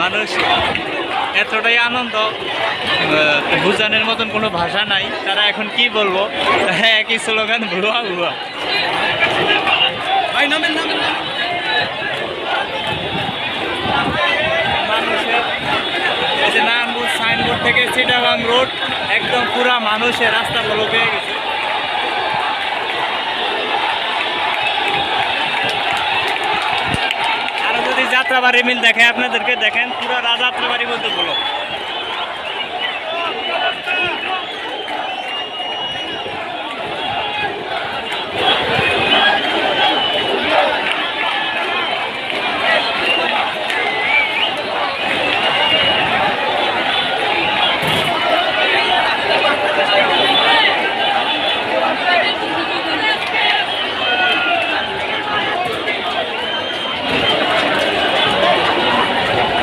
মানুষ এতটাই আনন্দ বুঝানোর মতন কোনো ভাষা নাই। তারা এখন কি বলব? হ্যাঁ একই স্লোগান ভুয়া ভুয়া মানুষের নারায়ণপুর সাইনবোর্ড থেকে চিটাগাং রোড একদম পুরা মানুষের রাস্তা ব্লক হয়ে গেছে। যাত্রাবাড়ি মিল দেখে আপনাদেরকে দেখেন পুরা যাত্রাবাড়ি বলতে বলো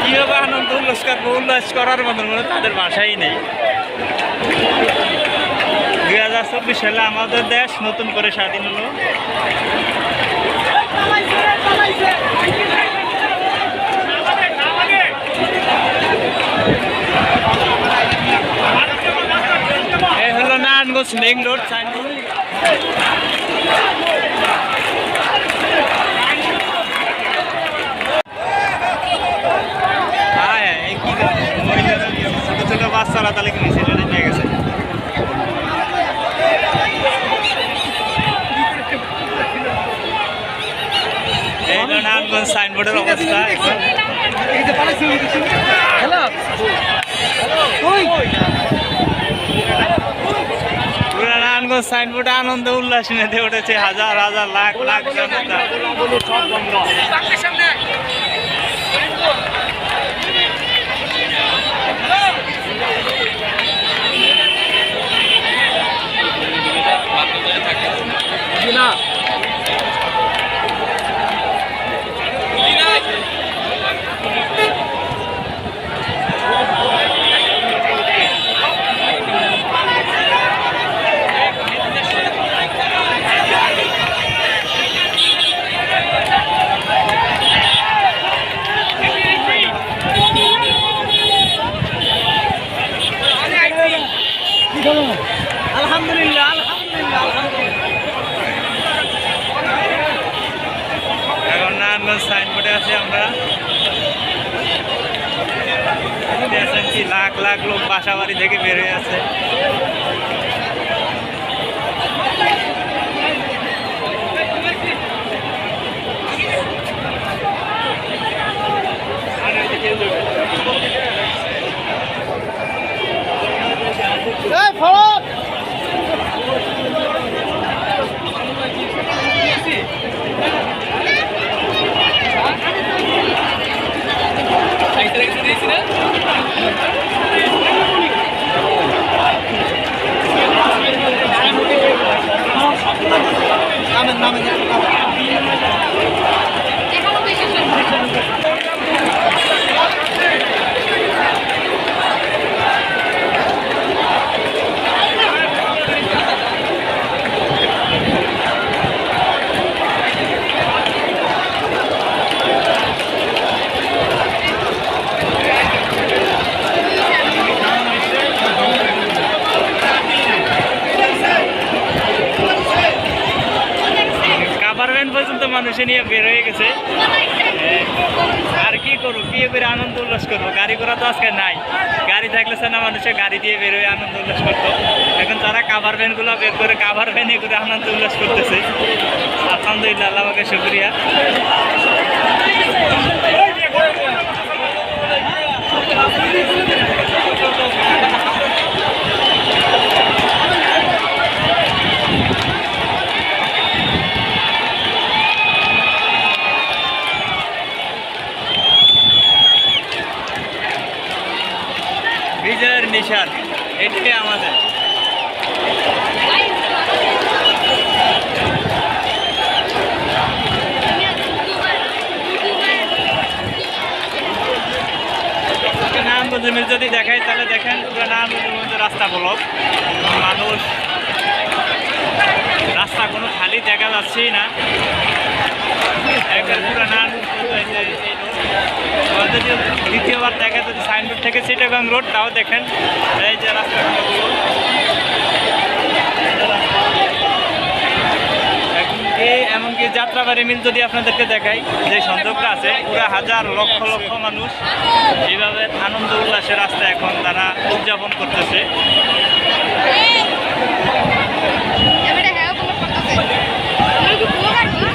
কীভাবে আনন্দ উল্লাস করার মতন কোনো তাদের ভাষাই নেই। দুই হাজার চব্বিশ সালে আমাদের দেশ নতুন করে স্বাধীন হলো। এই হলো নারায়ণগঞ্জ লিং রোড, সাইনবোর্ড হ্যাঁ এই কি মহিলারা ছোট ছোট বাচ্চারা তাহলে কি নিচে নিয়ে গেছে? নারায়ণগঞ্জ সাইনবোর্ডের অবস্থা। নারায়ণগঞ্জ সাইনবোর্ডে আনন্দ উল্লাস মেতে উঠেছে হাজার হাজার লাখ লাখ জনতা সামনে না আলহামদুলিল্লাহ আলহামদুলিল্লাহ এখন নারায়ণগঞ্জ সাইনবোর্ডে আছি আমরা লাখ লাখ লোক বাসা থেকে বের হয়ে আছে এই 来跑了。মানুষে নিয়ে বের হয়ে গেছে। আর কি করব? কি করে আনন্দ উল্লাস করব? গাড়ি ঘোড়া তো আজকে নাই। গাড়ি থাকলে না মানুষের গাড়ি দিয়ে বের হয়ে আনন্দ উল্লাস করতো। এখন তারা কাভার ভ্যানগুলো বের করে কাভার ভ্যানে করে আনন্দ উল্লাস করতেছে। আলহামদুলিল্লাহ, আল্লাহ আমাকে শুক্রিয়া। বিজয়ের মিল যদি দেখাই, তাহলে দেখেন পুরো নারায়ণগঞ্জের মধ্যে রাস্তা ব্লক। মানুষ, রাস্তা কোনো খালি দেখা যাচ্ছেই না। পুরো নারায়ণগঞ্জ দ্বিতীয়বার দেখা যদি সাইনবোর্ড থেকে সিটাগঞ্জ রোড তাও দেখেন। এই যে রাস্তা এমনকি যাত্রাবাড়ি মিল যদি আপনাদেরকে দেখাই, যে সংযোগটা আছে, পুরো হাজার লক্ষ লক্ষ মানুষ এইভাবে আনন্দ উল্লাসের রাস্তা এখন তারা উদযাপন করতেছে এবারে হ্যাঁ কোনো করতেছে আমি কি পুরো কাটবো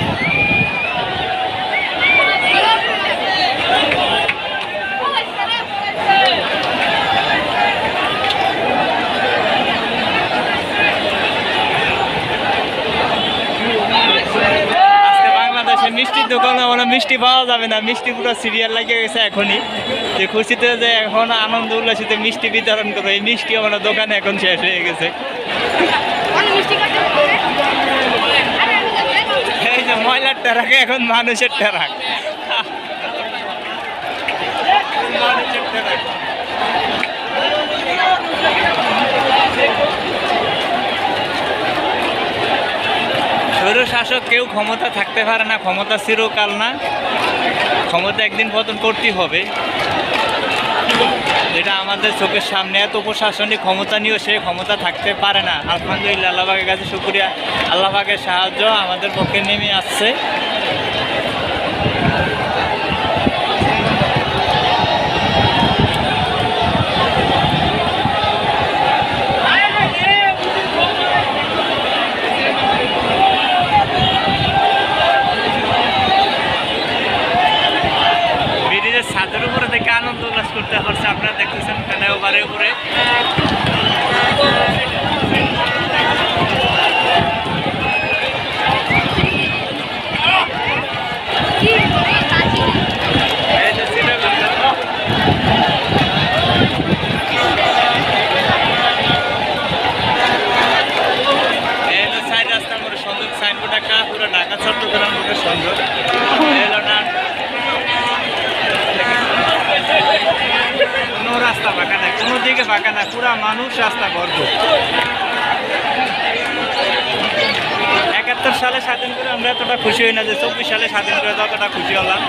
আজকে বাংলাদেশে মিষ্টির দোকানে মানে মিষ্টি পাওয়া যাবে না। মিষ্টি পুরো সিরিয়াল লাগিয়ে গেছে এখনই। যে খুশিতে যে এখন আনন্দ উল্লাসিতে মিষ্টি বিতরণ করো এই মিষ্টি মানে দোকানে এখন শেষ হয়ে গেছে। এই যে ময়লার ট্রাকে এখন মানুষের ট্রাক মানুষের ট্রাক স্বৈর শাসক কেউ ক্ষমতা থাকতে পারে না, ক্ষমতা চিরকাল না। ক্ষমতা একদিন পতন করতেই হবে। যেটা আমাদের চোখের সামনে, এত প্রশাসনিক ক্ষমতা নিয়েও সে ক্ষমতা থাকতে পারে না। আলহামদুলিল্লাহ আল্লাহবাগের কাছে শুক্রিয়া। আল্লাহবাগের সাহায্য আমাদের পক্ষে নেমে আসছে ব্রিজের ছাদের উপরে থেকে আনন্দ উল্লাস করতে পারছে আপনারা দেখতেছেন এখানে ওভারে উপরে কি করে কাটি এই যে শ্রীনগর। এই হলো সাইড রাস্তার মধ্যে একটা পুরো ঢাকা চট্টগ্রাম রোডের সংযোগ। কোনো রাস্তা ফাঁকা নাই, কোনো দিকে ফাঁকা নাই, পুরা মানুষ রাস্তা ভরপুর। একাত্তর সালে স্বাধীন করে আমরা এতটা খুশি হই না যে চব্বিশ সালে স্বাধীন করে ততটা খুশি হলাম।